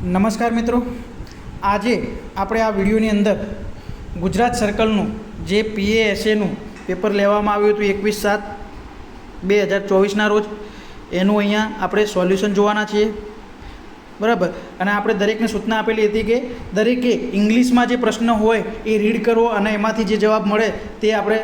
નમસ્કાર મિત્રો. આજે આપણે આ વિડીયોની અંદર ગુજરાત સર્કલનું જે પીએએસએનું પેપર લેવામાં આવ્યું હતું એકવીસ સાત બે હજાર ચોવીસના રોજ, એનું અહીંયા આપણે સોલ્યુશન જોવાના છીએ. બરાબર? અને આપણે દરેકને સૂચના આપેલી હતી કે દરેકે ઇંગ્લિશમાં જે પ્રશ્ન હોય એ રીડ કરવો અને એમાંથી જે જવાબ મળે તે આપણે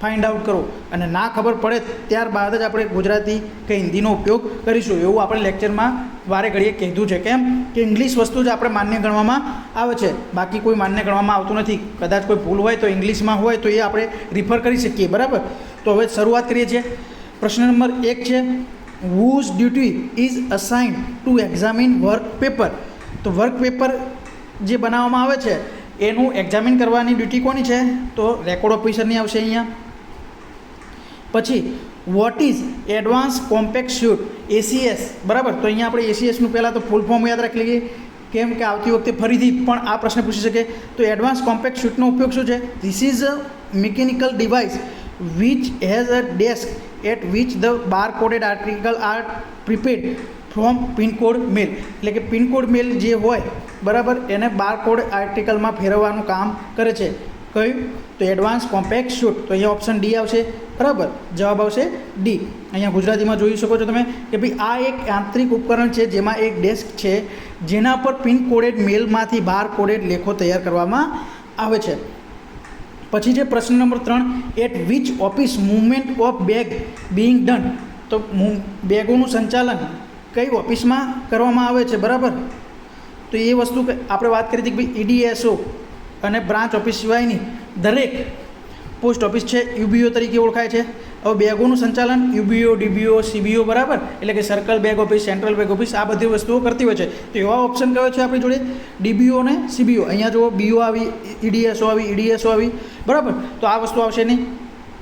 ફાઇન્ડ આઉટ કરો અને ના ખબર પડે ત્યારબાદ જ આપણે ગુજરાતી કે હિન્દીનો ઉપયોગ કરીશું એવું આપણે લેક્ચરમાં વારે ઘડીએ કીધું છે, કેમ કે ઇંગ્લિશ વસ્તુ જ આપણે માન્ય ગણવામાં આવે છે. બાકી કોઈ માન્ય ગણવામાં આવતું નથી. કદાચ કોઈ ભૂલ હોય તો ઇંગ્લિશમાં હોય તો એ આપણે રિફર કરી શકીએ, બરાબર? તો હવે શરૂઆત કરીએ છીએ. પ્રશ્ન નંબર એક છે whose duty is assigned to examine work paper તો વર્ક પેપર જે બનાવવામાં આવે છે, એનું એક્ઝામિન કરવાની ડ્યુટી કોની છે? તો રેકોર્ડ ઓફિસરની આવશે અહીંયા. પછી what is advance compact chute ACS બરાબર? તો અહીંયા આપણે એસીએસનું પહેલાં તો ફૂલ ફોર્મ યાદ રાખી લઈએ. કેમ કે આવતી વખતે ફરીથી પણ આ પ્રશ્ન પૂછી શકે. તો એડવાન્સ કોમ્પેક્ટ શૂટનો ઉપયોગ શું છે? This is a mechanical device which has a desk at which the bar coded article are prepared from pincode mail એટલે કે પિનકોડ મેલ જે હોય, બરાબર, એને બાર કોડ આર્ટિકલમાં ફેરવવાનું કામ કરે છે. કયું? તો એડવાન્સ કોમ્પેક્ટ શૂટ તો અહીંયા ઓપ્શન ડી આવશે. બરાબર? જવાબ આવશે ડી અહીંયા ગુજરાતીમાં જોઈ શકો છો તમે કે ભાઈ આ એક યાંત્રિક ઉપકરણ છે જેમાં એક ડેસ્ક છે, જેના પર પિન કોડેડ મેલમાંથી બાર કોડેડ લેખો તૈયાર કરવામાં આવે છે. પછી છે પ્રશ્ન નંબર ત્રણ at which office movement of bag being done તો બેગોનું સંચાલન કઈ ઓફિસમાં કરવામાં આવે છે? બરાબર? તો એ વસ્તુ આપણે વાત કરી હતી કે ભાઈ ઈડીએસઓ અને બ્રાન્ચ ઓફિસ સિવાયની. દરેક પોસ્ટ ઓફિસ છે, યુબીઓ તરીકે ઓળખાય છે. હવે બેગોનું સંચાલન યુબીઓ, ડીબીઓ, સીબીઓ બરાબર? એટલે કે circle bag office, central bag office, આ બધી વસ્તુઓ કરતી હોય છે. તો એવા ઓપ્શન કયો છે આપણી જોડે? ડીબીઓ અને સીબીઓ. અહીંયા જુઓ, બીઓ આવી, ઈડીએસઓ આવી ઈડીએસઓ આવી. બરાબર? તો આ વસ્તુ આવશે નહીં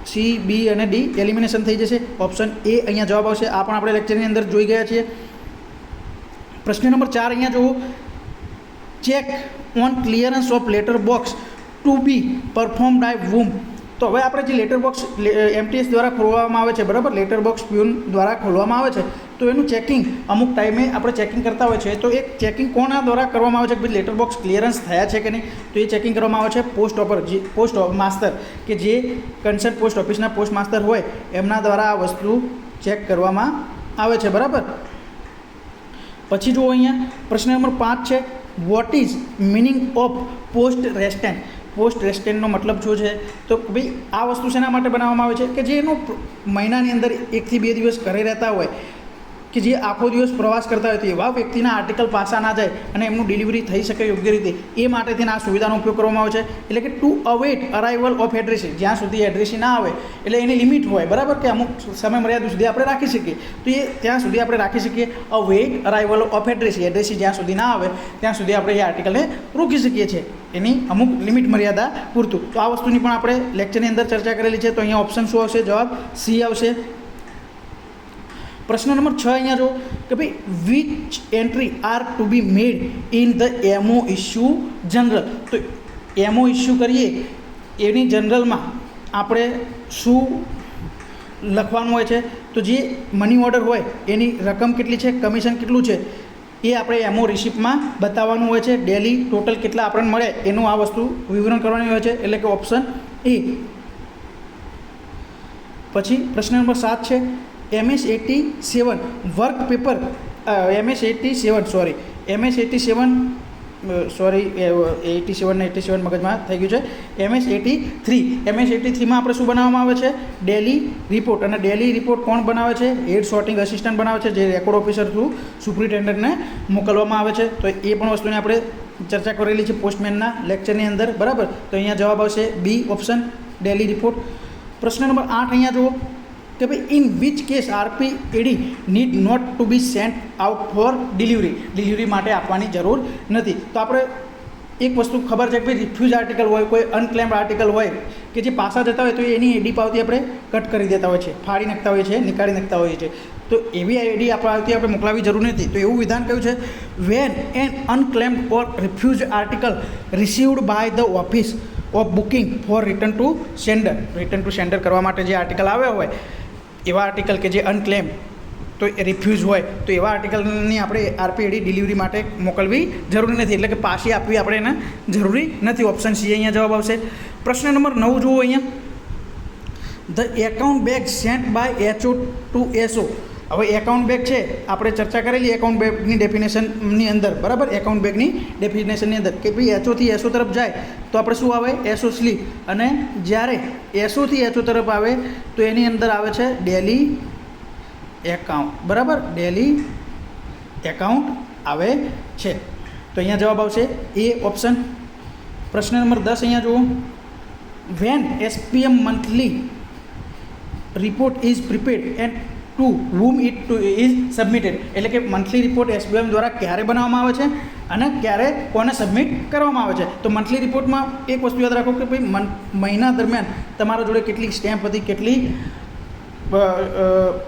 સી, બી અને ડી એલિમિનેશન થઈ જશે. ઓપ્શન એ અહીંયા જવાબ આવશે. આ પણ આપણે લેક્ચરની અંદર જોઈ ગયા છીએ. પ્રશ્ન નંબર ચાર અહીંયા જુઓ. Check on clearance of letter box to be perform by whom. તો હવે આપણે જે લેટર બોક્સ એમટીએસ દ્વારા ખોલવામાં આવે છે, બરાબર? લેટર બોક્સ પ્યુન દ્વારા ખોલવામાં આવે છે, તો એનું ચેકિંગ અમુક ટાઈમે આપણે ચેકિંગ કરતા હોય છે. તો એ ચેકિંગ કોના દ્વારા કરવામાં આવે છે કે લેટર બોક્સ ક્લિયરન્સ થયા છે કે નહીં? તો એ ચેકિંગ કરવામાં આવે છે પોસ્ટ ઓફર જે પોસ્ટ માસ્તર કે જે કન્સર્ન પોસ્ટ ઓફિસના પોસ્ટ માસ્તર હોય, એમના દ્વારા આ વસ્તુ ચેક કરવામાં આવે છે, બરાબર? પછી જુઓ અહીંયા, પ્રશ્ન નંબર પાંચ છે what is meaning of post restante post રેસ્ટેન્ટનો મતલબ શું છે, તો ભાઈ આ વસ્તુ શેના માટે બનાવવામાં આવે છે? કે જે એનો મહિનાની અંદર એકથી બે દિવસ ઘરે રહેતા હોય કે જે આખો દિવસ પ્રવાસ કરતા હોય તો એવા વ્યક્તિના આર્ટિકલ પાસા ના જાય અને એમનું ડિલિવરી થઈ શકે યોગ્ય રીતે, એ માટેથી આ સુવિધાનો ઉપયોગ કરવામાં આવે છે. એટલે કે to await arrival of addressee જ્યાં સુધી એડ્રેસી ના આવે, એટલે એની લિમિટ હોય, બરાબર? કે અમુક સમય મર્યાદા સુધી આપણે રાખી શકીએ. તો એ ત્યાં સુધી આપણે રાખી શકીએ અવેટ અરાઇવલ ઓફ એડ્રેસી એડ્રેસી જ્યાં સુધી ના આવે, ત્યાં સુધી આપણે એ આર્ટિકલને રોકી શકીએ છીએ. એની અમુક લિમિટ મર્યાદા પૂરતું. તો આ વસ્તુની પણ આપણે લેક્ચરની અંદર ચર્ચા કરેલી છે. તો અહીંયા ઓપ્શન શું આવશે? જવાબ સી આવશે. પ્રશ્ન નંબર છ અહીંયા જો કે ભાઈ which entry are to be made in the MO issue general તો એમઓ ઇસ્યુ કરીએ, એની જનરલમાં આપણે શું લખવાનું હોય છે? તો જે મની ઓર્ડર હોય, એની રકમ કેટલી છે કમિશન કેટલું છે, એ આપણે એમઓ રિસિપ્ટમાં બતાવવાનું હોય છે. ડેલી ટોટલ કેટલા આપણને મળે, એનું આ વસ્તુ વિવરણ કરવાની હોય છે. એટલે કે ઓપ્શન એ પછી પ્રશ્ન નંબર સાત છે. MS AT seven work paper MS AT seven sorry MS AT seven sorry AT seven ને એટી સેવન મગજમાં થઈ ગયું છે. MS AT three MS AT થ્રીમાં આપણે શું બનાવવામાં આવે છે? ડેલી રિપોર્ટ અને ડેલી રિપોર્ટ કોણ બનાવે છે? હેડ સોર્ટિંગ અસિસ્ટન્ટ બનાવે છે, જે રેકોર્ડ ઓફિસર થ્રુ સુપ્રિન્ટેન્ડન્ટને મોકલવામાં આવે છે. તો એ પણ વસ્તુને આપણે ચર્ચા કરેલી છે પોસ્ટમેનના લેક્ચરની અંદર. બરાબર? તો અહીંયા જવાબ આવશે બી ઓપ્શન ડેલી રિપોર્ટ પ્રશ્ન નંબર આઠ અહીંયા જુઓ. કે ભાઈ in which case RP AD need not to be sent out for delivery delivery માટે આપવાની જરૂર નથી. તો આપણે એક વસ્તુ ખબર છે કે ભાઈ રિફ્યુઝ આર્ટિકલ હોય, કોઈ અનક્લેમ્ડ આર્ટિકલ હોય, કે જે પાછા જતા હોય, તો એની એડી પાવતી આપણે કટ કરી દેતા હોય છે. ફાડી નાખતા હોય છે, નીકાળી નાખતા હોઈએ છે. તો એવી આઈડી આપણાથી આપણે મોકલાવી જરૂર નથી. તો એવું વિધાન કયું છે when an unclaimed or refuse article received by the office of booking for return to sender return to sender કરવા માટે જે આર્ટિકલ આવ્યા હોય એવા આર્ટિકલ કે જે અનક્લેમ તો એ રિફ્યુઝ હોય, તો એવા આર્ટિકલની આપણે આરપીએડી ડિલિવરી માટે મોકલવી જરૂરી નથી. એટલે કે પાછી આપવી આપણે એને જરૂરી નથી. ઓપ્શન સી અહીંયા જવાબ આવશે. પ્રશ્ન નંબર નવ જુઓ અહીંયા. The account bag sent by HO to SO હવે એકાઉન્ટ બેગ છે. આપણે ચર્ચા કરેલી એકાઉન્ટ બેગની ડેફિનેશનની અંદર. બરાબર? એકાઉન્ટ બેગની ડેફિનેશનની અંદર. કે ભાઈ એચઓથી એસઓ તરફ જાય. તો આપણે શું આવે? એસો સ્લીપ અને જ્યારે એસોથી એચો તરફ આવે, તો એની અંદર આવે છે ડેલી એકાઉન્ટ બરાબર? ડેલી એકાઉન્ટ આવે છે. તો અહીંયા જવાબ આવશે એ ઓપ્શન પ્રશ્ન નંબર દસ અહીંયા જુઓ. When SPM monthly report is prepared and to whom it to is submitted એટલે કે મંથલી રિપોર્ટ એસબીએમ દ્વારા ક્યારે બનાવવામાં આવે છે અને ક્યારે કોને સબમિટ કરવામાં આવે છે. તો મંથલી રિપોર્ટમાં એક વસ્તુ યાદ રાખો કે ભાઈ મહિના દરમિયાન તમારા જોડે કેટલી સ્ટેમ્પ હતી, કેટલી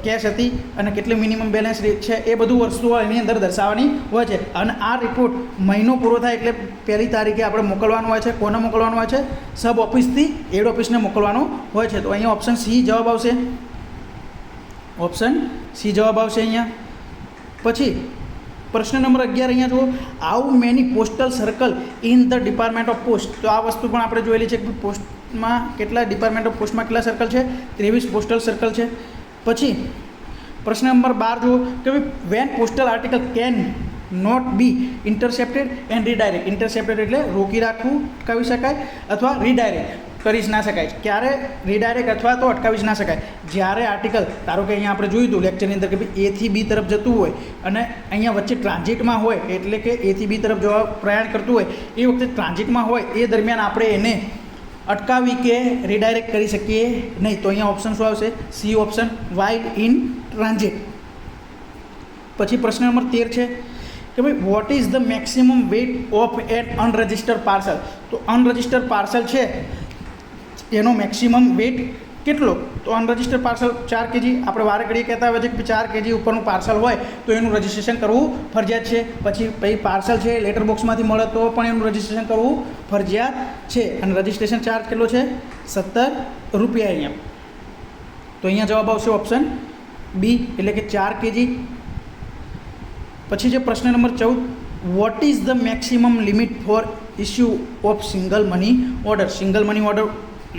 કેશ હતી અને કેટલી મિનિમમ બેલેન્સ છે એ બધું વસ્તુઓ એની અંદર દર્શાવવાની હોય છે. અને આ રિપોર્ટ મહિનો પૂરો થાય એટલે પહેલી તારીખે આપણે મોકલવાનું હોય છે. કોને મોકલવાનું હોય છે? સબ ઓફિસથી એડ ઓફિસને મોકલવાનું હોય છે. તો અહીંયા ઓપ્શન સી જવાબ આવશે. ઓપ્શન સી જવાબ આવશે અહીંયા. પછી, પ્રશ્ન નંબર અગિયાર અહીંયા જુઓ. How many postal circle in the department of post તો આ વસ્તુ પણ આપણે જોયેલી છે કે પોસ્ટમાં કેટલા ડિપાર્ટમેન્ટ ઓફ પોસ્ટમાં કેટલા સર્કલ છે? ત્રેવીસ પોસ્ટલ સર્કલ છે. પછી, પ્રશ્ન નંબર બાર જુઓ કે when postal article can not be intercepted and redirect intercepted એટલે રોકી રાખવું, કહી શકાય, અથવા રીડાયરેક્ટ કરી જ ના શકાય. ક્યારે રીડાયરેક્ટ અથવા તો અટકાવી જ ના શકાય. જ્યારે આર્ટિકલ ધારો કે અહીંયા આપણે જોયું હતું લેક્ચરની અંદર કે ભાઈ એથી બી તરફ જતું હોય અને અહીંયા વચ્ચે ટ્રાન્ઝિટમાં હોય એટલે કે એથી બી તરફ જવા પ્રયાણ કરતું હોય, એ વખતે ટ્રાન્ઝિટમાં હોય, એ દરમિયાન આપણે એને અટકાવી કે રીડાયરેક્ટ કરી શકીએ નહીં. તો અહીંયા ઓપ્શન શું આવશે? C option wide in transit પછી પ્રશ્ન નંબર તેર છે કે ભાઈ what is the maximum weight of an unregistered parcel તો અનરજિસ્ટર્ડ પાર્સલ છે એનો મેક્સિમમ વેઇટ કેટલો? તો અનરજિસ્ટર્ડ પાર્સલ ચાર કેજી આપણે વારે ઘડીએ કહેતા હોય છે કે ચાર કેજી ઉપરનું પાર્સલ હોય, તો એનું રજિસ્ટ્રેશન કરવું ફરજિયાત છે. પછી પછી પાર્સલ છે લેટર બોક્સમાંથી મળે તો પણ એનું રજિસ્ટ્રેશન કરવું ફરજિયાત છે. અને રજિસ્ટ્રેશન ચાર્જ કેટલો છે? સત્તર રૂપિયા અહીંયા. તો અહીંયા જવાબ આવશે ઓપ્શન બી એટલે કે ચાર કેજી પછી છે પ્રશ્ન નંબર ચૌદ what is the maximum limit for issue of single money order single money order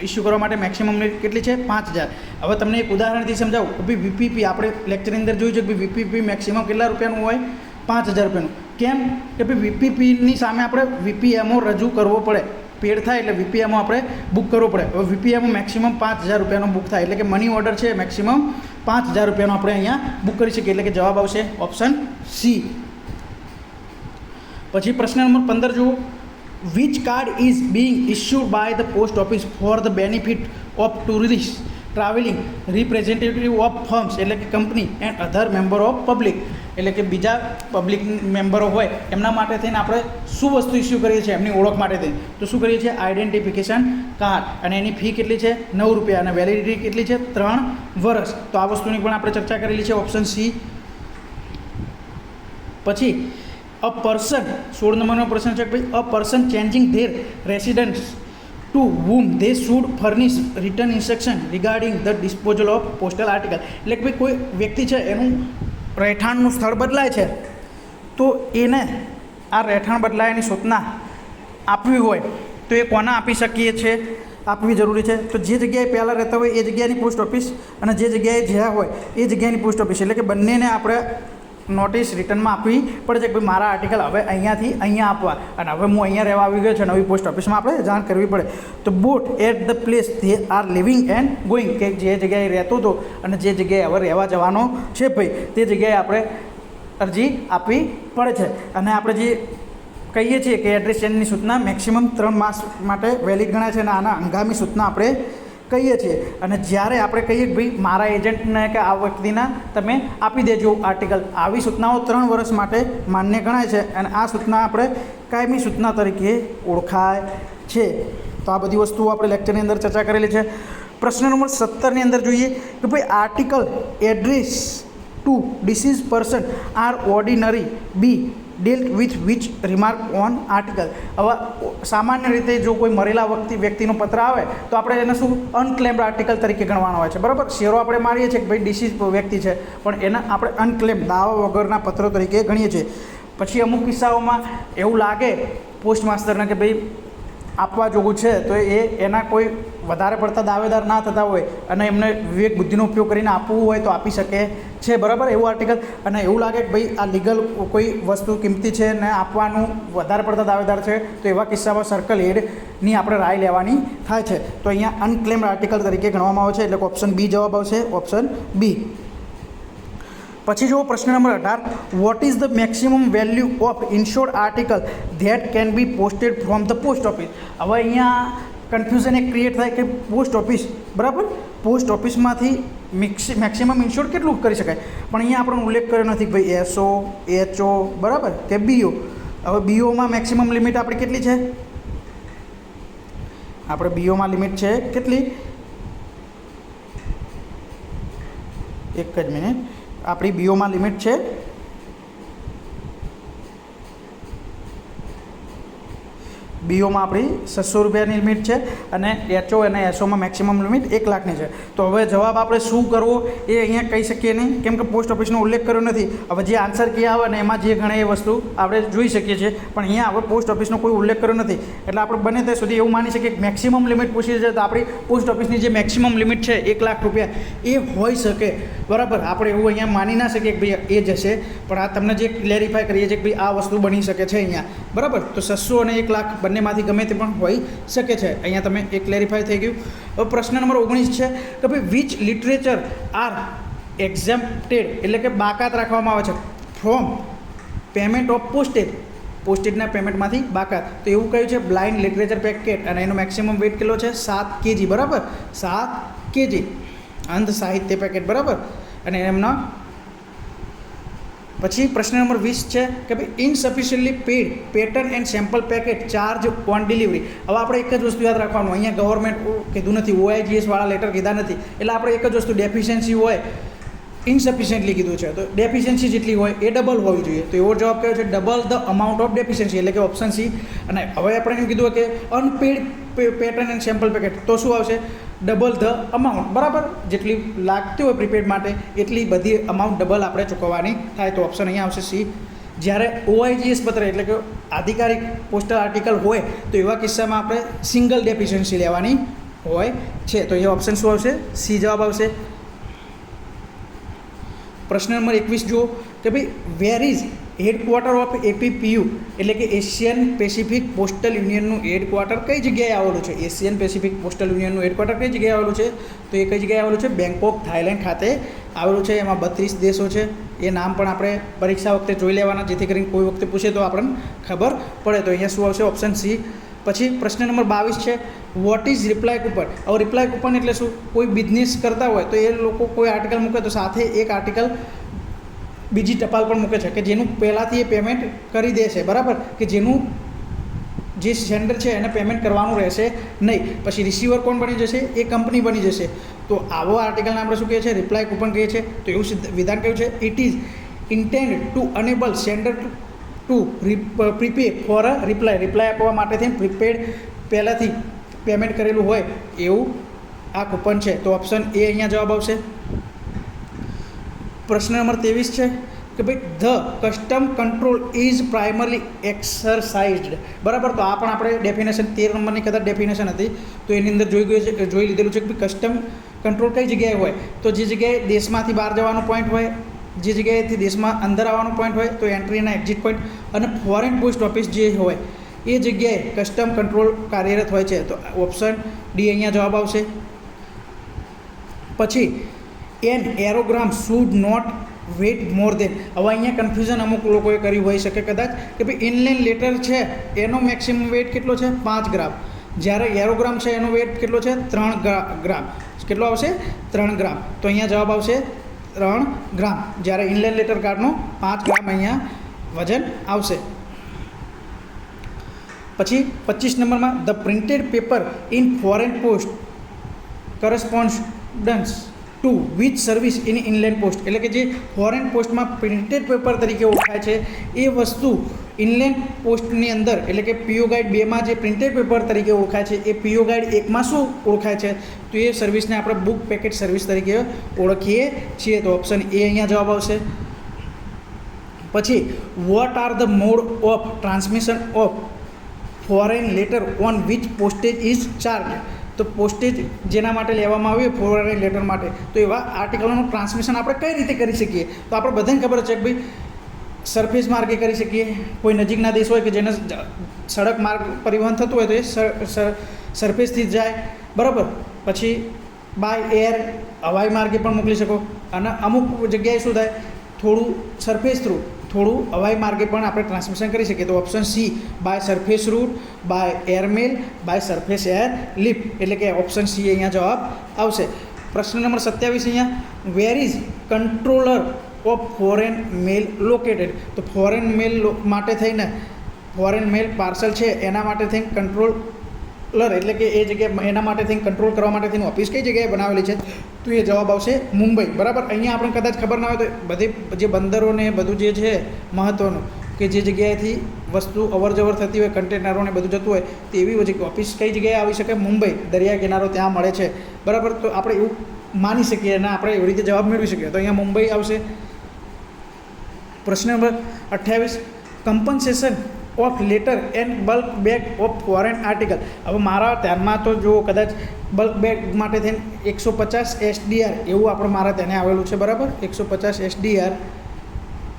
issue કરવા માટે મેક્સિમમ કેટલી છે? પાંચ હજાર. હવે તમને એક ઉદાહરણથી સમજાવું. કે ભાઈ વીપીપી આપણે લેક્ચરની અંદર જોયું છે કે વીપીપી મેક્સિમમ કેટલા રૂપિયાનું હોય? પાંચ હજાર રૂપિયાનું. કેમ? કે ભાઈ વીપીપીની સામે આપણે વીપીએમઓ રજૂ કરવો પડે. પેડ થાય એટલે વીપીએમઓ આપણે બુક કરવો પડે. હવે વીપીએમઓ મેક્સિમમ પાંચ હજાર રૂપિયાનો બુક થાય એટલે કે મની ઓર્ડર છે મેક્સિમમ પાંચ હજાર રૂપિયાનો આપણે અહીંયા બુક કરી શકીએ. એટલે કે જવાબ આવશે ઓપ્શન સી પછી પ્રશ્ન નંબર પંદર જુઓ. Which card is being issued by the post office for the benefit of tourist travelling representative of firms એટલે કે company and other member of public એટલે કે બીજા પબ્લિક મેમ્બરો હોય, એમના માટે થઈને આપણે શું વસ્તુ ઇસ્યુ કરીએ છીએ? એમની ઓળખ માટે થઈને. તો શું કરીએ છીએ? આઈડેન્ટિફિકેશન કાર્ડ અને એની ફી કેટલી છે? નવ રૂપિયા. અને વેલિડિટી કેટલી છે? ત્રણ વર્ષ તો આ વસ્તુની પણ આપણે ચર્ચા કરેલી છે ઓપ્શન સી પછી અ પર્સન સોળ નંબરનો પ્રશ્ન છે કે ભાઈ a person changing their residence to whom they should furnish return instruction regarding the disposal of postal article એટલે કે ભાઈ કોઈ વ્યક્તિ છે, એનું રહેઠાણનું સ્થળ બદલાય છે, તો એને આ રહેઠાણ બદલાયાની સૂચના આપવી હોય, તો એ કોને આપી શકીએ છીએ આપવી જરૂરી છે. તો જે જગ્યાએ પહેલાં રહેતા હોય એ જગ્યાની પોસ્ટ ઓફિસ અને જે જગ્યાએ જ્યાં હોય એ જગ્યાની પોસ્ટ ઓફિસ એટલે કે બંનેને આપણે નોટિસ રિટર્નમાં આપવી પડે છે કે ભાઈ મારા આર્ટિકલ હવે અહીંયાથી અહીંયા આપવા. અને હવે હું અહીંયા રહેવા આવી ગયો છે નવી પોસ્ટ ઓફિસમાં આપણે જાણ કરવી પડે. તો both at the place they are living and going કે જે જગ્યાએ રહેતો હતો અને જે જગ્યાએ હવે રહેવા જવાનો છે ભાઈ, તે જગ્યાએ આપણે અરજી આપવી પડે છે. અને આપણે જે કહીએ છીએ કે એડ્રેસ ચેન્જની સૂચના મેક્સિમમ ત્રણ માસ માટે વેલિડ ગણાય છે અને આના હંગામી સૂચના આપણે કહીએ છીએ. અને જ્યારે આપણે કહીએ કે ભાઈ મારા એજન્ટને કે આ વ્યક્તિના તમે આપી દેજો આર્ટિકલ, આવી સૂચનાઓ ત્રણ વર્ષ માટે માન્ય ગણાય છે. અને આ સૂચના આપણે કાયમી સૂચના તરીકે ઓળખાય છે. તો આ બધી વસ્તુઓ આપણે લેક્ચરની અંદર ચર્ચા કરેલી છે. પ્રશ્ન નંબર સત્તરની અંદર જોઈએ કે ભાઈ article address to deceased person are ordinary be deal with which remark on article હવે સામાન્ય રીતે જો કોઈ મરેલા વ્યક્તિ વ્યક્તિનો પત્ર આવે, તો આપણે એને શું? અનક્લેમ્ડ આર્ટિકલ તરીકે ગણવાનો હોય છે. બરાબર? શેરો આપણે મારીએ છીએ કે ભાઈ ડિસીઝ વ્યક્તિ છે. પણ એના આપણે અનક્લેમ દાવા વગરના પત્રો તરીકે ગણીએ છીએ. પછી અમુક કિસ્સાઓમાં એવું લાગે પોસ્ટ માસ્તરને કે ભાઈ આપવા જોગું છે, તો એ એના કોઈ વધારે પડતા દાવેદાર ના થતા હોય અને એમને વિવેક બુદ્ધિનો ઉપયોગ કરીને આપવું હોય તો આપી શકે છે, બરાબર? એવું આર્ટિકલ અને એવું લાગે કે ભાઈ આ લીગલ કોઈ વસ્તુ કિંમતી છે ને આપવાનું વધારે પડતા દાવેદાર છે, તો એવા કિસ્સામાં સર્કલ હેડની આપણે રાય લેવાની થાય છે. તો અહીંયા અનક્લેમ્ડ આર્ટિકલ તરીકે ગણવામાં આવે છે, એટલે ઓપ્શન બી જવાબ આવશે ઓપ્શન બી પછી જુઓ પ્રશ્ન નંબર અઢાર. What is the maximum value of insured article that can be posted from the post office હવે અહીંયા કન્ફ્યુઝન એક ક્રિએટ થાય કે પોસ્ટ ઓફિસ બરાબર? પોસ્ટ ઓફિસમાંથી મિક્સ મેક્સિમમ ઇન્શ્યોર કેટલું કરી શકાય? પણ અહીંયા આપણે ઉલ્લેખ કર્યો નથી ભાઈ એસઓ એચઓ બરાબર? કે બીઓ હવે બીઓમાં મેક્સિમમ લિમિટ આપણી કેટલી છે? આપણે બીઓમાં લિમિટ છે કેટલી? એક જ મિનિટ આપણી બીઓમાં લિમિટ છે બીઓમાં આપણી છસો રૂપિયાની લિમિટ છે અને એચઓ અને એસઓમાં મેક્સિમમ લિમિટ એક લાખની છે. તો હવે જવાબ આપણે શું કરવો એ અહીંયા કહી શકીએ નહીં, કેમ કે પોસ્ટ ઓફિસનો ઉલ્લેખ કર્યો નથી. હવે જે આન્સર કહે આવે ને એમાં જે ઘણા એ વસ્તુ આપણે જોઈ શકીએ છીએ, પણ અહીંયા હવે પોસ્ટ ઓફિસનો કોઈ ઉલ્લેખ કર્યો નથી. એટલે આપણે બને ત્યાં સુધી એવું માની શકીએ કે મેક્સિમમ લિમિટ પૂછી છે તો આપણી પોસ્ટ ઓફિસની જે મેક્સિમમ લિમિટ છે એક લાખ રૂપિયા, એ હોઈ શકે. બરાબર, આપણે એવું અહીંયા માની ના શકીએ કે ભાઈ એ જશે પણ આ તમને જે ક્લેરિફાય કરીએ છીએ કે ભાઈ આ વસ્તુ બની શકે છે અહીંયા. બરાબર, તો છસો અને એક લાખ બંનેમાંથી ગમે તે પણ હોઈ શકે છે. અહીંયા તમે એક ક્લેરિફાય થઈ ગયું. હવે પ્રશ્ન નંબર ઓગણીસ છે કે ભાઈ વિચ લિટરેચર આર એક્ઝેમ્પટેડ એટલે કે બાકાત રાખવામાં આવે છે? ફ્રોમ પેમેન્ટ ઓફ પોસ્ટેજ પોસ્ટેજના પેમેન્ટમાંથી બાકાત. તો એવું કહ્યું છે? બ્લાઇન્ડ લિટરેચર પેકેટ અને એનો મેક્સિમમ વેટ કેટલો છે? સાત કેજી. બરાબર? સાત કેજી. અંધ સાહિત્ય પેકેટ બરાબર? અને એમના પછી પ્રશ્ન નંબર વીસ છે કે ભાઈ insufficiently paid pattern and sample packet charge on delivery હવે આપણે એક જ વસ્તુ યાદ રાખવાનું. અહીંયા ગવર્મેન્ટ કીધું નથી. ઓઆઈજીએસ વાળા લેટર કીધા નથી. એટલે આપણે એક જ વસ્તુ ડેફિશિયન્સી હોય ઇનસફિશિયન્ટલી કીધું છે. તો ડેફિશિયન્સી જેટલી હોય એ ડબલ હોવી જોઈએ. તો એવો જવાબ કયો છે? Double the amount of deficiency એટલે કે ઓપ્શન સી અને હવે આપણે એમ કીધું કે unpaid pattern and sample packet તો શું આવશે? ડબલ ધ અમાઉન્ટ બરાબર? જેટલી લાગતી હોય પ્રીપેડ માટે, એટલી બધી અમાઉન્ટ ડબલ આપણે ચૂકવવાની થાય. તો ઓપ્શન અહીંયા આવશે સી જ્યારે ઓઆઈજીએસ પત્ર, એટલે કે આધિકારિક પોસ્ટલ આર્ટિકલ હોય, તો એવા કિસ્સામાં આપણે સિંગલ ડેફિશિયન્સી લેવાની હોય છે. તો એ ઓપ્શન શું આવશે? સી જવાબ આવશે. પ્રશ્ન નંબર એકવીસ જુઓ કે ભાઈ where is headquarter of APPU એટલે કે એશિયન પેસિફિક પોસ્ટલ યુનિયનનું હેડક્વાર્ટર કઈ જગ્યાએ આવેલું છે? એશિયન પેસિફિક પોસ્ટલ યુનિયનનું હેડક્વાર્ટર કઈ જગ્યાએ આવેલું છે? તો એ કઈ જગ્યાએ આવેલું છે? બેંકોક થાઇલેન્ડ ખાતે આવેલું છે. એમાં બત્રીસ દેશો છે. એ નામ પણ આપણે પરીક્ષા વખતે જોઈ લેવાના, જેથી કરીને કોઈ વખતે પૂછે તો આપણને ખબર પડે. તો અહીંયા શું આવશે? ઓપ્શન સી પછી પ્રશ્ન નંબર બાવીસ છે. વોટ ઇઝ રિપ્લાય કૂપન હવે રિપ્લાય કૂપન એટલે શું? કોઈ બિઝનેસ કરતા હોય તો એ લોકો કોઈ આર્ટિકલ મૂકે તો સાથે એક આર્ટિકલ બીજી ટપાલ પણ મૂકે છે કે જેનું પહેલાંથી એ પેમેન્ટ કરી દે છે, બરાબર? કે જેનું જે સેન્ડર છે એને પેમેન્ટ કરવાનું રહેશે નહીં. પછી રિસીવર કોણ બની જશે? એ કંપની બની જશે. તો આવો આર્ટિકલને આપણે શું કહીએ છીએ રિપ્લાય કૂપન કહીએ છીએ તો એવું વિધાન કહ્યું છે. It is intend to enable sender to prepay for a reply reply આપવા માટેથી પ્રીપેડ પહેલાંથી પેમેન્ટ કરેલું હોય એવું આ કૂપન છે. તો ઓપ્શન એ અહીંયા જવાબ આવશે. પ્રશ્ન નંબર ત્રેવીસ છે કે ભાઈ, the custom control is primarily exercised બરાબર? તો આ પણ આપણે ડેફિનેશન તેર નંબરની કદાચ ડેફિનેશન હતી. તો એની અંદર જોઈ ગયું છે જોઈ લીધેલું છે કે ભાઈ કસ્ટમ કંટ્રોલ કઈ જગ્યાએ હોય? તો જે જગ્યાએ દેશમાંથી બહાર જવાનો પોઈન્ટ હોય, જે જગ્યાએથી દેશમાં અંદર આવવાનો પોઈન્ટ હોય, તો એન્ટ્રી અને એક્ઝિટ પોઈન્ટ અને ફોરેન પોસ્ટ ઓફિસ જે હોય, એ જગ્યાએ કસ્ટમ કંટ્રોલ કાર્યરત હોય છે. તો ઓપ્શન ડી અહીંયા જવાબ આવશે. પછી an aerogramme should not weigh more than. હવે અહીંયા કન્ફ્યુઝન અમુક લોકોએ કર્યું હોઈ શકે કદાચ કે ભાઈ ઇનલેન લેટર છે, એનો મેક્સિમમ વેટ કેટલો છે? પાંચ ગ્રામ. જ્યારે એરોગ્રામ છે, એનો વેટ કેટલો છે? ત્રણ ગ્રા- ગ્રામ. કેટલો આવશે? ત્રણ ગ્રામ. તો અહીંયા જવાબ આવશે ત્રણ ગ્રામ. જ્યારે ઇનલેન લેટર કાર્ડનો પાંચ ગ્રામ અહીંયા વજન આવશે. પછી પચીસ નંબરમાં the printed paper in foreign post. Correspondence to which service in inland post એટલે કે જે ફોરેન પોસ્ટમાં પ્રિન્ટેડ પેપર તરીકે ઓળખાય છે, એ વસ્તુ ઇનલેન્ડ પોસ્ટની અંદર, એટલે કે પીઓ ગાઈડ બેમાં જે પ્રિન્ટેડ પેપર તરીકે ઓળખાય છે, એ પીઓ ગાઈડ એકમાં શું ઓળખાય છે? તો એ સર્વિસને આપણે બુક પેકેટ સર્વિસ તરીકે ઓળખીએ છીએ. તો ઓપ્શન એ અહીંયા જવાબ આવશે. પછી what are the mode of transmission of foreign letter on which postage is charge તો પોસ્ટેજ જેના માટે લેવામાં આવ્યું ફોરેન લેટર માટે. તો એવા આર્ટિકલોનું ટ્રાન્સમિશન આપણે કઈ રીતે કરી શકીએ? તો આપણે બધાને ખબર છે કે ભાઈ સરફેસ માર્ગે કરી શકીએ. કોઈ નજીકના દેશ હોય કે જેને સડક માર્ગ પરિવહન થતું હોય તો એ સર- સર- સરફેસથી જ જાય. બરાબર? પછી બાય એર હવાઈ માર્ગે પણ મોકલી શકો. અને અમુક જગ્યાએ શું થાય? થોડું સરફેસ થ્રુ થોડું હવાઈ માર્ગે પણ આપણે ટ્રાન્સમિશન કરી શકીએ. તો option C by surface route by airmail by surface air lift એટલે કે ઓપ્શન સી અહીંયા જવાબ આવશે. પ્રશ્ન નંબર સત્યાવીસ અહીંયા where is controller of foreign mail located તો ફોરેન મેલ માટે થઈને ફોરેન મેલ પાર્સલ છે, એના માટે થઈને કંટ્રોલર એટલે કે એ જગ્યાએ, એના માટે થઈને કંટ્રોલ કરવા માટે થઈને ઓફિસ કઈ જગ્યાએ બનાવેલી છે? તો એ જવાબ આવશે મુંબઈ. બરાબર? અહીંયા આપણે કદાચ ખબર ના હોય તો બધી જે બંદરોને બધું જે છે મહત્ત્વનું કે જે જગ્યાએથી વસ્તુ અવર જવર થતી હોય, કન્ટેનરોને બધું જતું હોય, તો એવી જગ્યા ઓફિસ કઈ જગ્યાએ આવી શકે? મુંબઈ. દરિયા કિનારો ત્યાં મળે છે. બરાબર? તો આપણે એવું માની શકીએ અને આપણે એવી રીતે જવાબ મેળવી શકીએ. તો અહીંયા મુંબઈ આવશે. પ્રશ્ન નંબર અઠ્યાવીસ. Compensation of letter and bulk bag of foreign article હવે મારા ધ્યાનમાં તો જો કદાચ બલ્ક બેગ માટે થઈને એકસો પચાસ એસડીઆર એવું આપણે મારા તેને આવેલું છે, બરાબર? એકસો પચાસ એસડીઆર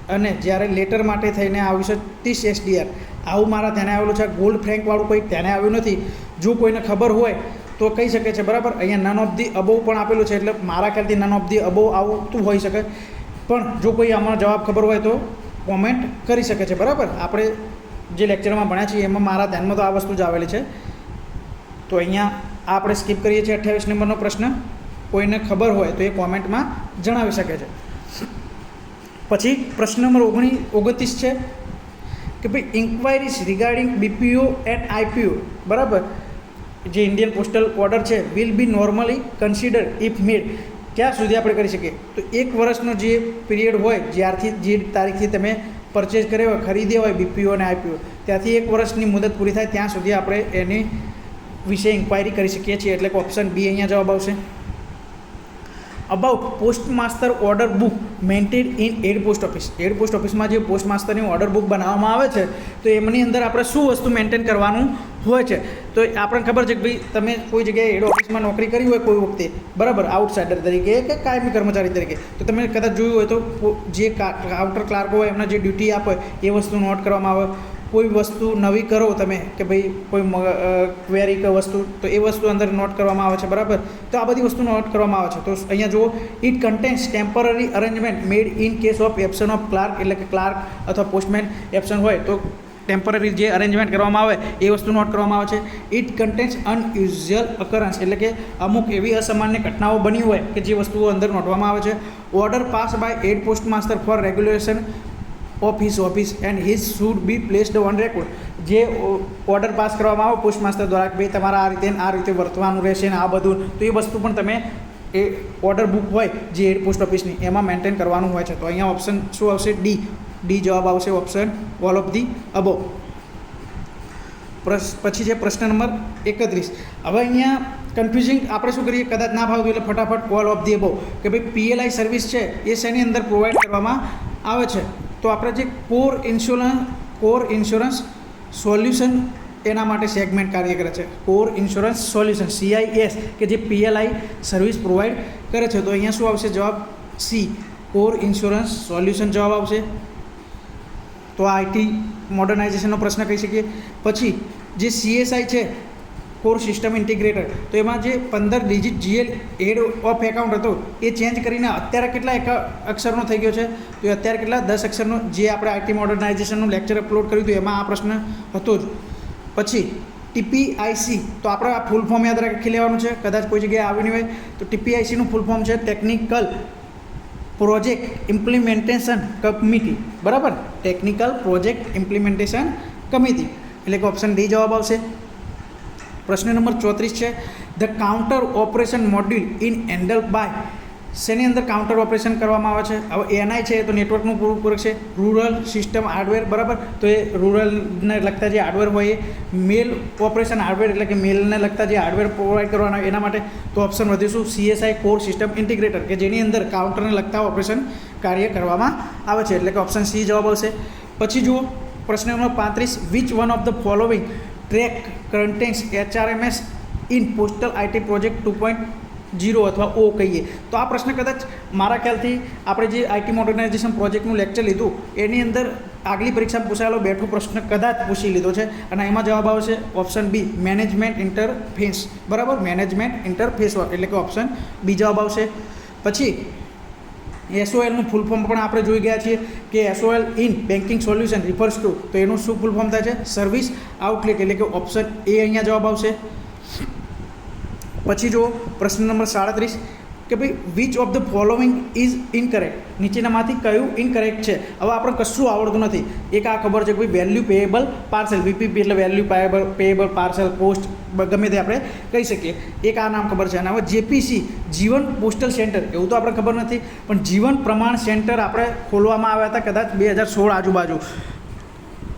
અને જ્યારે લેટર માટે થઈને આવ્યું છે ત્રીસ એસડીઆર આવું મારા ધ્યાને આવેલું છે. ગોલ્ડ ફ્રેન્કવાળું કોઈ ધ્યાને આવ્યું નથી. જો કોઈને ખબર હોય, તો કહી શકે છે, બરાબર? અહીંયા નન ઓફ ધી અબોવ પણ આપેલું છે, એટલે મારા ખ્યાલથી નન ઓફ ધી અબોવ આવતું હોઈ શકે. પણ જો કોઈ આમાં જવાબ ખબર હોય તો કોમેન્ટ કરી શકે છે, બરાબર? આપણે જે લેક્ચરમાં ભણ્યા છીએ, એમાં મારા ધ્યાનમાં તો આ વસ્તુ જ આવેલી છે. તો અહીંયા આ આપણે સ્કીપ કરીએ છીએ અઠ્યાવીસ નંબરનો પ્રશ્ન. કોઈને ખબર હોય તો એ કોમેન્ટમાં જણાવી શકે છે. પછી પ્રશ્ન નંબર ઓગણી, ઓગણત્રીસ છે કે ભાઈ inquiries regarding BPO and IPO બરાબર? જે ઇન્ડિયન પોસ્ટલ ઓર્ડર છે will be normally consider if made ક્યાં સુધી આપણે કરી શકીએ? તો એક વર્ષનો જે પીરિયડ હોય, જ્યારથી, જે તારીખથી તમે પરચેઝ કર્યો હોય, ખરીદ્યો હોય બીપીઓ અને આઈપીઓ ત્યાંથી એક વર્ષની મુદત પૂરી થાય, ત્યાં સુધી આપણે એની વિશે ઇન્ક્વાયરી કરી શકીએ છીએ. એટલે કે ઓપ્શન બી અહીંયા જવાબ આવશે. About post master order book maintained in head post office head post ઓફિસમાં જે પોસ્ટ માસ્ટરની ઓર્ડર બુક બનાવવામાં આવે છે, તો એમની અંદર આપણે શું વસ્તુ મેન્ટેન કરવાનું હોય છે. તો આપણને ખબર છે કે ભાઈ તમે કોઈ જગ્યાએ હેડ ઓફિસમાં નોકરી કરી હોય કોઈ વખતે, બરાબર આઉટસાઇડર તરીકે કે કાયમી કર્મચારી તરીકે, તો તમે કદાચ જોયું હોય તો જે કાઉન્ટર ક્લાર્ક હોય, એમને જે ડ્યુટી આપે, એ વસ્તુ નોટ કરવામાં આવે. કોઈ વસ્તુ નવી કરો તમે કે ભાઈ કોઈ ક્વેરી કે વસ્તુ, તો એ વસ્તુ અંદર નોટ કરવામાં આવે છે, બરાબર? તો આ બધી વસ્તુ નોટ કરવામાં આવે છે. તો અહીંયા જુઓ it contains temporary arrangement made in case of absence of clerk એટલે કે ક્લાર્ક અથવા પોસ્ટમેન એપ્શન હોય, તો ટેમ્પરરી જે અરેન્જમેન્ટ કરવામાં આવે, એ વસ્તુ નોટ કરવામાં આવે છે. ઇટ કન્ટેન્સ અનયુઝ્યુઅલ અકરન્સ એટલે કે અમુક એવી અસામાન્ય ઘટનાઓ બની હોય કે જે વસ્તુઓ અંદર નોટવામાં આવે છે. Order pass by head post master for regulation of his office and his should be placed on record જે ઓર્ડર પાસ કરવામાં આવે પોસ્ટ માસ્ટર દ્વારા કે ભાઈ તમારા આ રીતે આ રીતે વર્તવાનું રહેશે ને આ બધું, તો એ વસ્તુ પણ તમે એ ઓર્ડર બુક હોય જે એડ પોસ્ટ ઓફિસની એમાં મેન્ટેન કરવાનું હોય છે. તો અહીંયા ઓપ્શન શું આવશે? ડી ડી જવાબ આવશે option all of the above પછી છે પ્રશ્ન નંબર એકત્રીસ. હવે અહીંયા કન્ફ્યુઝિંગ આપણે શું કરીએ? કદાચ ના ભાવતું એટલે ફટાફટ ઓલ ઓફ ધી અબો કે ભાઈ પીએલઆઈ સર્વિસ છે, એ શેની અંદર પ્રોવાઈડ કરવામાં આવે છે? તો આપણે જે core insurance core insurance solution એના માટે સેગમેન્ટ કાર્ય કરે છે. કોર ઇન્સ્યોરન્સ સોલ્યુશન સીઆઈએસ કે જે પીએલઆઈ સર્વિસ પ્રોવાઈડ કરે છે. તો અહીંયા શું આવશે? જવાબ સી કોર ઇન્સ્યોરન્સ સોલ્યુશન જવાબ આવશે. તો આ આઈટી મોડર્નાઇઝેશનનો પ્રશ્ન કહી શકીએ. પછી જે સીએસઆઈ છે કોર સિસ્ટમ ઇન્ટિગ્રેટર તો એમાં જે પંદર digit GL head of account હતો, એ ચેન્જ કરીને અત્યારે કેટલા એક અક્ષરનો થઈ ગયો છે? તો એ અત્યારે કેટલા? દસ અક્ષરનો. જે આપણે આઈટી મોડર્નાઇઝેશનનું લેક્ચર અપલોડ કર્યું હતું, એમાં આ પ્રશ્ન હતો જ. પછી ટીપીઆઈસી તો આપણે આ ફૂલ ફોર્મ યાદ રાખી લેવાનું છે. કદાચ કોઈ જગ્યાએ આવ્યું નહીં હોય, તો ટીપીઆઈસીનું ફૂલ ફોર્મ છે ટેકનિકલ પ્રોજેક્ટ ઇમ્પ્લિમેન્ટેશન કમિટી. બરાબર? Technical project implementation committee. એટલે કે ઓપ્શન ડી જવાબ આવશે. પ્રશ્ન નંબર ચોત્રીસ છે. The counter operation module in handle by શેની અંદર કાઉન્ટર ઓપરેશન કરવામાં આવે છે? હવે એનઆઈ છે, તો નેટવર્કનું પૂરું પૂરક છે. રૂરલ સિસ્ટમ હાર્ડવેર બરાબર? તો એ રૂરલને લગતા જે હાર્ડવેર હોય એ મેલ ઓપરેશન હાર્ડવેર એટલે કે મેલને લગતા જે હાર્ડવેર પ્રોવાઈડ કરવાના, એના માટે તો ઓપ્શન વધીશું. સીએસઆઈ કોર સિસ્ટમ ઇન્ટિગ્રેટર કે જેની અંદર કાઉન્ટરને લગતા ઓપરેશન કાર્ય કરવામાં આવે છે. એટલે કે ઓપ્શન સી જવાબ આવશે. પછી જુઓ, પ્રશ્ન નંબર પાંત્રીસ which one of the following track contains HRMS in postal IT project two point zero અથવા ઓ કહીએ. તો આ પ્રશ્ન કદાચ મારા ખ્યાલથી આપણે જે આઈટી મોડર્નાઇઝેશન પ્રોજેક્ટનું લેક્ચર લીધું, એની અંદર આગલી પરીક્ષામાં પૂછાયેલો બેઠો પ્રશ્ન કદાચ પૂછી લીધો છે અને એમાં જવાબ આવશે ઓપ્શન બી, મેનેજમેન્ટ ઇન્ટરફેસ. બરાબર? મેનેજમેન્ટ ઇન્ટરફેસ એટલે કે ઓપ્શન બી જવાબ આવશે. પછી એસઓએલનું ફૂલ ફોર્મ પણ આપણે જોઈ ગયા છીએ કે SOL in banking solution refers to તો એનું શું ફૂલ ફોર્મ થાય છે? સર્વિસ આઉટલેટ એટલે કે ઓપ્શન એ અહીંયા જવાબ આવશે. પછી જો પ્રશ્ન નંબર સાડત્રીસ, કે ભાઈ which of the following is incorrect નીચેનામાંથી કયું ઇનકરેક્ટ છે? હવે આપણે કશું આવડતું નથી. એક આ ખબર છે કે ભાઈ વેલ્યુ પેએબલ પાર્સલ વીપીપી એટલે value payable payable parcel post ગમે તે આપણે કહી શકીએ. એક આ નામ ખબર છે. અને હવે જેપીસી જીવન પોસ્ટલ સેન્ટર એવું તો આપણે ખબર નથી. પણ જીવન પ્રમાણ સેન્ટર આપણે ખોલવામાં આવ્યા હતા કદાચ બે હજાર સોળ આજુબાજુ.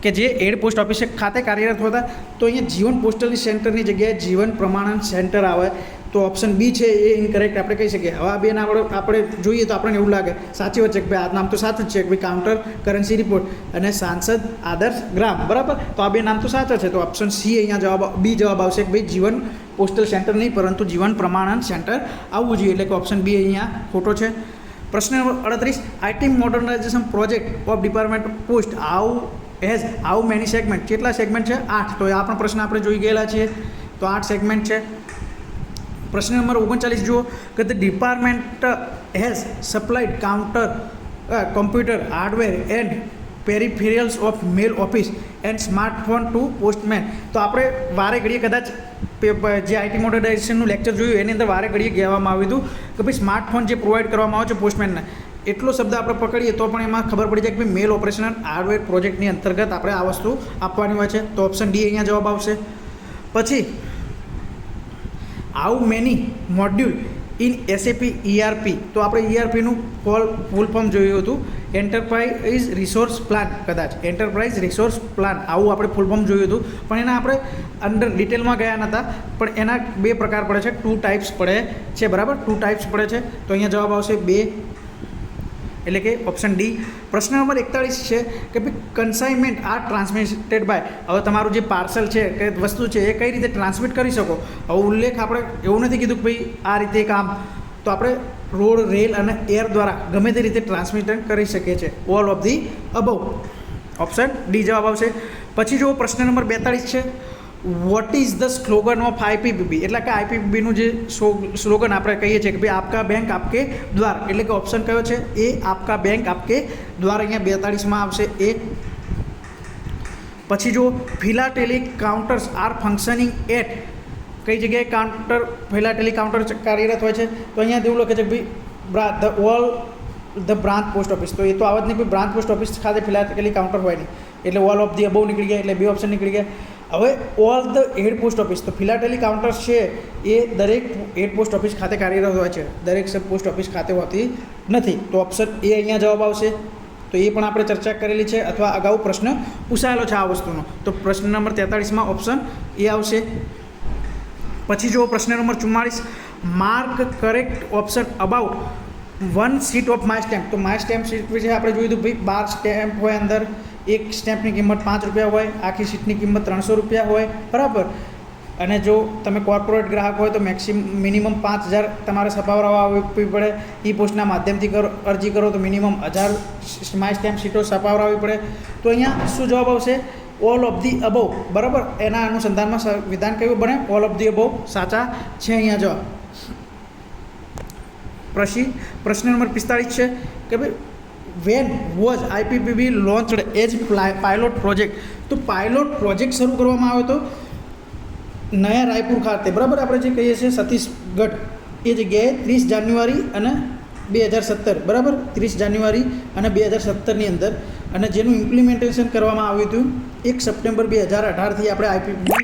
કે જે એડ પોસ્ટ ઓફિસ ખાતે કાર્યરત હતા, તો અહીંયા જીવન પોસ્ટલની સેન્ટરની જગ્યાએ જીવન પ્રમાણન સેન્ટર આવે. તો ઓપ્શન બી છે, એ ઇનકરેક્ટ આપણે કહી શકીએ. હવે આ બેન આપણે આપણે જોઈએ તો આપણને એવું લાગે. સાચી છે કે ભાઈ, આ નામ તો સાચું જ છે. ભાઈ કાઉન્ટર કરન્સી રિપોર્ટ અને સાંસદ આદર્શ ગ્રામ. બરાબર? તો આ બે નામ તો સાચા છે. તો ઓપ્શન સી અહીંયા જવાબ બી જવાબ આવશે કે ભાઈ, જીવન પોસ્ટલ સેન્ટર નહીં, પરંતુ જીવન પ્રમાણન સેન્ટર આવવું જોઈએ. એટલે કે ઓપ્શન બી અહીંયા ખોટો છે. પ્રશ્ન number અડત્રીસ IT modernization project of department post આવું એઝ હાઉ મેની સેગમેન્ટ કેટલા સેગમેન્ટ છે? આઠ. તો આ પણ પ્રશ્ન આપણે જોઈ ગયેલા છીએ. તો આઠ સેગમેન્ટ છે. પ્રશ્ન નંબર ઓગણચાલીસ જુઓ. કે the department has supplied counter computer hardware and peripherals of mail office and smartphone to postman તો આપણે વારે ઘડીએ કદાચ જે આઈટી મોડર્નાઇઝેશનનું લેક્ચર જોયું, એની અંદર વારે ઘડીએ કહેવામાં આવ્યું હતું કે ભાઈ સ્માર્ટફોન જે પ્રોવાઈડ કરવામાં આવે છે પોસ્ટમેનને એટલો શબ્દ આપણે પકડીએ તો પણ એમાં ખબર પડી જાય કે મેલ ઓપરેશન હાર્ડવેર પ્રોજેક્ટની અંતર્ગત આપણે આ વસ્તુ આપવાની હોય છે. તો ઓપ્શન ડી અહીંયા જવાબ આવશે. પછી how many module in SAP ERP તો આપણે ઈઆરપીનું ફોલ ફૂલ ફોર્મ જોયું હતું. એન્ટરપ્રાઇઝ રિસોર્સ પ્લાન કદાચ. એન્ટરપ્રાઇઝ રિસોર્સ પ્લાન આવું આપણે ફૂલ ફોર્મ જોયું હતું. પણ એના આપણે અંડર ડિટેલમાં ગયા નહોતા પણ એના બે પ્રકાર પડે છે. ટુ ટાઈપ્સ પડે છે, બરાબર? ટુ ટાઈપ્સ પડે છે. તો અહીંયા જવાબ આવશે બે એટલે કે ઓપ્શન ડી પ્રશ્ન નંબર એકતાળીસ છે કે ભાઈ કન્સાઇનમેન્ટ આ ટ્રાન્સમિટેડ બાય હવે તમારું જે પાર્સલ છે કે વસ્તુ છે એ કઈ રીતે ટ્રાન્સમિટ કરી શકો? હવે ઉલ્લેખ આપણે એવું નથી કીધું કે ભાઈ આ રીતે કામ. તો આપણે રોડ, રેલ અને એર દ્વારા ગમે તે રીતે ટ્રાન્સમિટન કરી શકીએ છીએ. All of the above option D જવાબ આવશે. પછી જો પ્રશ્ન નંબર બેતાળીસ છે. What is the slogan of IPPB એટલે કે આઈપીપીબીનું જે સ્લોગન આપણે કહીએ છીએ કે ભાઈ, આપકા બેંક આપકે દ્વાર. એટલે કે ઓપ્શન કયો છે? એ આપકા બેંક આપકે દ્વાર. અહીંયા બેતાળીસમાં આવશે. એ પછી જો philatelic counters are functioning at કઈ જગ્યાએ કાઉન્ટર ફિલાટેલિક કાઉન્ટર કાર્યરત હોય છે? તો અહીંયા એવું લખે છે કે ભાઈ the all the branch post office. તો એ તો આવત નહીં બ્રાન્ચ પોસ્ટ ઓફિસ ખાતે ફિલાટેલિક કાઉન્ટર હોય નહીં. એટલે ઓલ ઓફ ધી અબોવ નીકળી ગયા, એટલે બે ઓપ્શન નીકળી ગયા. હવે all the head post office તો ફિલાટેલી કાઉન્ટર્સ છે, એ દરેક હેડ પોસ્ટ ઓફિસ ખાતે કાર્યરત હોય છે. દરેક સબ પોસ્ટ ઓફિસ ખાતે હોતી નથી. તો ઓપ્શન એ અહીંયા જવાબ આવશે. તો એ પણ આપણે ચર્ચા કરેલી છે, અથવા અગાઉ પ્રશ્ન પૂછાયેલો છે આ વસ્તુનો. તો પ્રશ્ન નંબર તેતાળીસમાં ઓપ્શન એ આવશે. પછી જુઓ પ્રશ્ન number ચુમ્માળીસ. Mark correct option about one sheet of my stamp તો માય સ્ટેમ્પ સીટ વિશે આપણે જોયું હતું ભાઈ, બાર સ્ટેમ્પ હોય અંદર. એક સ્ટેમ્પની કિંમત પાંચ રૂપિયા હોય, આખી સીટની કિંમત ત્રણસો રૂપિયા હોય, બરાબર? અને જો તમે કોર્પોરેટ ગ્રાહક હોય તો મેક્સિમ મિનિમમ પાંચ હજાર તમારે છપાવવા આપવી પડે. ઈ પોસ્ટના માધ્યમથી કરો, અરજી કરો તો મિનિમમ હજાર માય સ્ટેમ્પ સીટો છપાવડાવવી પડે. તો અહીંયા શું જવાબ આવશે? ઓલ ઓફ ધી અબોવ બરાબર? એના અનુસંધાનમાં વિધાન કયું બને? ઓલ ઓફ ધી અબોવ સાચા? છે અહીંયા જવાબ. પછી પ્રશ્ન નંબર પિસ્તાળીસ છે કે ભાઈ when was IPPB launched as pilot project તો પાયલોટ પ્રોજેક્ટ શરૂ કરવામાં આવ્યો હતો નયા રાયપુર ખાતે. બરાબર આપણે જે કહીએ છીએ સતીશગઢ એ જગ્યાએ ત્રીસ જાન્યુઆરી અને બે હજાર સત્તર. બરાબર? ત્રીસ જાન્યુઆરી અને બે હજાર સત્તરની અંદર. અને જેનું ઇમ્પ્લિમેન્ટેશન કરવામાં આવ્યું હતું એક સપ્ટેમ્બર બે હજાર અઢારથી આપણે આઈપીપી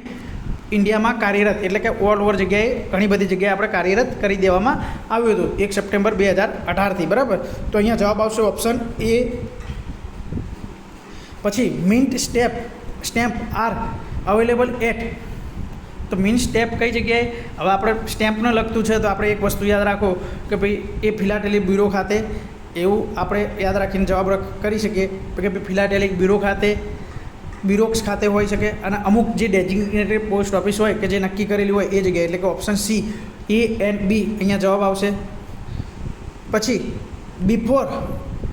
ઇન્ડિયામાં કાર્યરત, એટલે કે ઓલ ઓવર જગ્યાએ ઘણી બધી જગ્યાએ આપણે કાર્યરત કરી દેવામાં આવ્યું હતું. એક સપ્ટેમ્બર બે હજાર અઢારથી, બરાબર? તો અહીંયા જવાબ આવશે ઓપ્શન એ પછી mint step stamp are available at તો મિન સ્ટેપ કઈ જગ્યાએ? હવે આપણે સ્ટેમ્પને લગતું છે તો આપણે એક વસ્તુ યાદ રાખો કે ભાઈ એ ફિલાટેલી બ્યુરો ખાતે, એવું આપણે યાદ રાખીને જવાબ કરી શકીએ. કે ભાઈ ફિલાટેલિક બ્યુરો ખાતે બ્યુરોક્સ ખાતે હોઈ શકે અને અમુક જે ડેઝિગ્નેટેડ પોસ્ટ ઓફિસ હોય કે જે નક્કી કરેલી હોય એ જગ્યાએ, એટલે કે option C A and B અહીંયા જવાબ આવશે. પછી બિફોર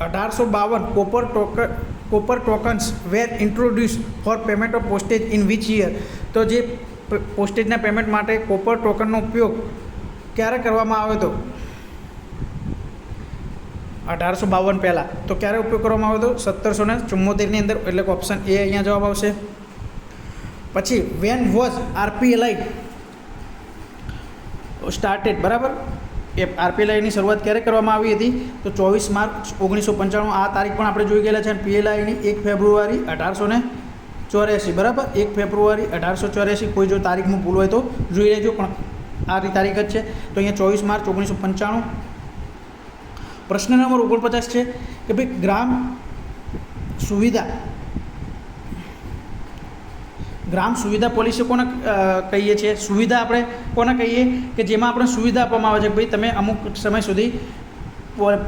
અઢારસો બાવન copper token copper tokens were introduce for payment of postage in which year તો જે પોસ્ટેજના પેમેન્ટ માટે કોપર ટોકનનો ઉપયોગ ક્યારે કરવામાં આવ્યો હતો? અઢારસો બાવન પહેલાં. તો ક્યારે ઉપયોગ કરવામાં આવ્યો હતો? સત્તરસો ને ચુમ્મોતેરની અંદર. એટલે કે ઓપ્શન એ અહીંયા જવાબ આવશે. પછી વેન વોઝ આરપીએલઆઈ સ્ટાર્ટેડ બરાબર? એ આરપીએલઆઈની શરૂઆત ક્યારે કરવામાં આવી હતી? તો ચોવીસ માર્ચ ઓગણીસો પંચાણું. આ તારીખ પણ આપણે જોઈ ગયેલા છે. અને પીએલઆઈની એક ફેબ્રુઆરી અઢારસો ને ચોર્યાસી. બરાબર? એક ફેબ્રુઆરી અઢારસો ચોર્યાસી. કોઈ જો તારીખનું ભૂલ હોય તો જોઈ લેજો, પણ આ તારીખ જ છે. તો અહીંયા ચોવીસ માર્ચ ઓગણીસો પંચાણું. પ્રશ્ન નંબર ઓગણપચાસ છે કે ભાઈ ગ્રામ સુવિધા ગ્રામ સુવિધા પોલિસી કોને કહીએ છીએ? સુવિધા આપણે કોને કહીએ? કે જેમાં આપણે સુવિધા આપવામાં આવે છે ભાઈ તમે અમુક સમય સુધી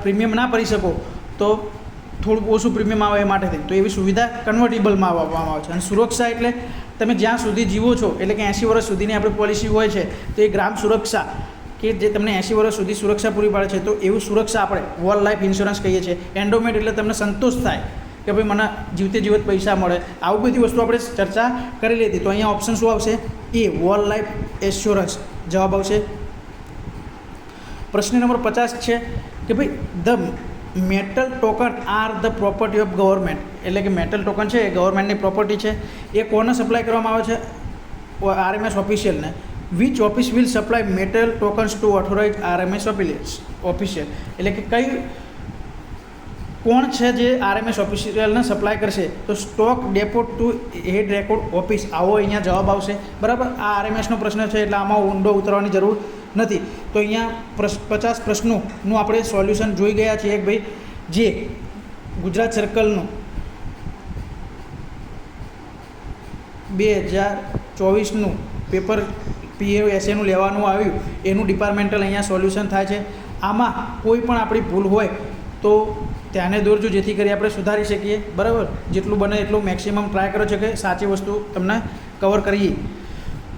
પ્રીમિયમ ના ભરી શકો, તો થોડું ઓછું પ્રીમિયમ આવે એ માટે તો એવી સુવિધા કન્વર્ટેબલમાં આપવામાં આવે છે. અને સુરક્ષા એટલે તમે જ્યાં સુધી જીવો છો, એટલે કે એંસી વર્ષ સુધીની આપણી પોલિસી હોય છે, તો એ ગ્રામ સુરક્ષા કે જે તમને એંસી વર્ષ સુધી સુરક્ષા પૂરી પાડે છે, તો એવું સુરક્ષા આપણે વોલ લાઈફ ઇન્સ્યોરન્સ કહીએ છીએ. એન્ડોમેન્ટ એટલે તમને સંતોષ થાય કે ભાઈ મને જીવતે જીવત પૈસા મળે. આવું બધી વસ્તુ આપણે ચર્ચા કરી લીધી. તો અહીંયા ઓપ્શન શું આવશે? એ વોલ લાઈફ એશ્યોરન્સ જવાબ આવશે. પ્રશ્ન નંબર પચાસ છે કે ભાઈ the metal token are the property of government એટલે કે મેટલ ટોકન છે, એ ગવર્મેન્ટની પ્રોપર્ટી છે. એ કોને સપ્લાય કરવામાં આવે છે? RMS ઓફિશિયલને which office will supply metal tokens to authorise RMS official એટલે કે કઈ કોણ છે જે આરએમએસ ઓફિશિયલને સપ્લાય કરશે? તો stock depot to head record office આવો અહીંયા જવાબ આવશે. બરાબર? આ આરએમએસનો પ્રશ્ન છે એટલે આમાં ઊંડો ઉતરવાની જરૂર નથી. તો અહીંયા પચાસ પ્રશ્નોનું આપણે સોલ્યુશન જોઈ ગયા છીએ કે ભાઈ, જે ગુજરાત સર્કલનું બે હજાર ચોવીસનું પેપર પીએએસએનું લેવાનું આવ્યું, એનું ડિપાર્ટમેન્ટલ અહીંયા સોલ્યુશન થાય છે. આમાં કોઈ પણ આપણી ભૂલ હોય, તો ધ્યાને દોરજો જેથી કરી આપણે સુધારી શકીએ. બરાબર? જેટલું બને એટલું મેક્સિમમ ટ્રાય કરો છે કે સાચી વસ્તુ તમને કવર કરીએ.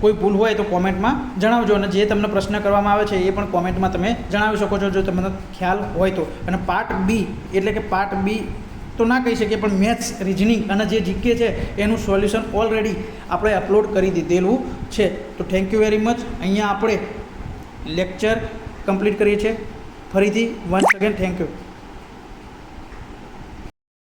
કોઈ ભૂલ હોય તો કોમેન્ટમાં જણાવજો અને જે તમને પ્રશ્ન કરવામાં આવે છે એ પણ કોમેન્ટમાં તમે જણાવી શકો છો જો તમને ખ્યાલ હોય તો. અને પાર્ટ બી એટલે કે પાર્ટ બી તો ના કહી શકીએ, પણ મેથ્સ રિઝનિંગ અને જે જીકે છે, એનું સોલ્યુશન ઓલરેડી આપણે અપલોડ કરી દીધેલું છે. તો થેન્ક યુ વેરી મચ અહીંયા આપણે લેક્ચર કમ્પ્લીટ કરીએ છીએ. ફરીથી વન્સ અગેન થેન્ક યુ